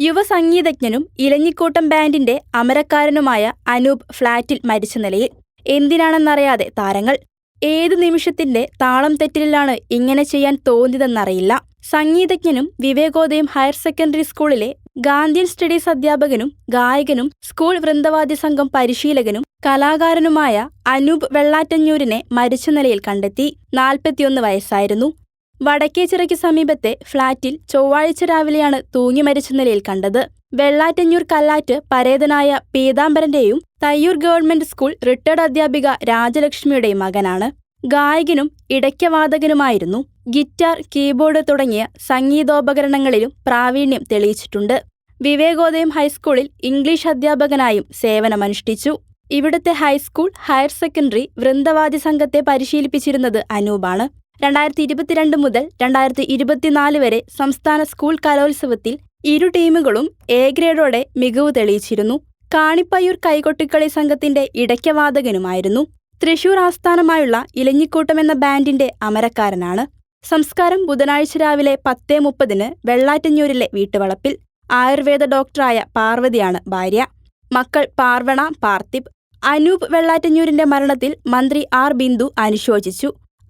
യുവസംഗീതജ്ഞനും ഇലഞ്ഞിക്കൂട്ടം ബാൻഡിന്റെ അമരക്കാരനുമായ അനൂപ് ഫ്ളാറ്റിൽ മരിച്ച നിലയിൽ എന്തിനാണെന്നറിയാതെ താരങ്ങൾ ഏതു നിമിഷത്തിന്റെ താളം തെറ്റിലാണ് ഇങ്ങനെ ചെയ്യാൻ തോന്നിയതെന്നറിയില്ല. സംഗീതജ്ഞനും വിവേകോദയം ഹയർ സെക്കൻഡറി സ്കൂളിലെ ഗാന്ധിയൻ സ്റ്റഡീസ് അധ്യാപകനും ഗായകനും സ്കൂൾ വൃന്ദവാദ്യ സംഘം പരിശീലകനും കലാകാരനുമായ അനൂപ് വെള്ളാറ്റഞ്ഞൂരിനെ മരിച്ച നിലയിൽ കണ്ടെത്തി. നാൽപ്പത്തിയൊന്ന് വയസ്സായിരുന്നു. വടക്കേച്ചിറയ്ക്ക് സമീപത്തെ ഫ്ളാറ്റിൽ ചൊവ്വാഴ്ച രാവിലെയാണ് തൂങ്ങി മരിച്ച നിലയിൽ കണ്ടത്. വെള്ളാറ്റഞ്ഞൂർ കല്ലാറ്റ് പരേതനായ പീതാംബരന്റെയും തയ്യൂർ ഗവൺമെന്റ് സ്കൂൾ റിട്ടയർഡ് അധ്യാപിക രാജലക്ഷ്മിയുടെയും മകനാണ്. ഗായകനും ഇടയ്ക്കവാദകനുമായിരുന്നു ഗിറ്റാർ കീബോർഡ് തുടങ്ങിയ സംഗീതോപകരണങ്ങളിലും പ്രാവീണ്യം തെളിയിച്ചിട്ടുണ്ട്. വിവേകോദയം ഹൈസ്കൂളിൽ ഇംഗ്ലീഷ് അധ്യാപകനായും സേവനമനുഷ്ഠിച്ചു. ഇവിടുത്തെ ഹൈസ്കൂൾ ഹയർ സെക്കൻഡറി വൃന്ദവാദി സംഘത്തെ പരിശീലിപ്പിച്ചിരുന്നത് അനൂപാണ്. രണ്ടായിരത്തി ഇരുപത്തിരണ്ട് മുതൽ രണ്ടായിരത്തി ഇരുപത്തിനാല് വരെ സംസ്ഥാന സ്കൂൾ കലോത്സവത്തിൽ ഇരു ടീമുകളും എ ഗ്രേഡോടെ മികവ് തെളിയിച്ചിരുന്നു. കാണിപ്പയ്യൂർ കൈകൊട്ടിക്കളി സംഘത്തിന്റെ ഇടയ്ക്കവാതകനുമായിരുന്നു. തൃശൂർ ആസ്ഥാനമായുള്ള ഇലഞ്ഞിക്കൂട്ടം എന്ന ബാൻഡിന്റെ അമരക്കാരനാണ്. സംസ്കാരം ബുധനാഴ്ച രാവിലെ പത്തേ മുപ്പതിന് വെള്ളാറ്റഞ്ഞൂരിലെ വീട്ടുവളപ്പിൽ ആയുർവേദ ഡോക്ടറായ പാർവതിയാണ് ഭാര്യ. മക്കൾ പാർവണ പാർത്തിബ് അനൂപ് വെള്ളാറ്റഞ്ഞൂരിന്റെ മരണത്തിൽ മന്ത്രി ആർ ബിന്ദു അനുശോചിച്ചു.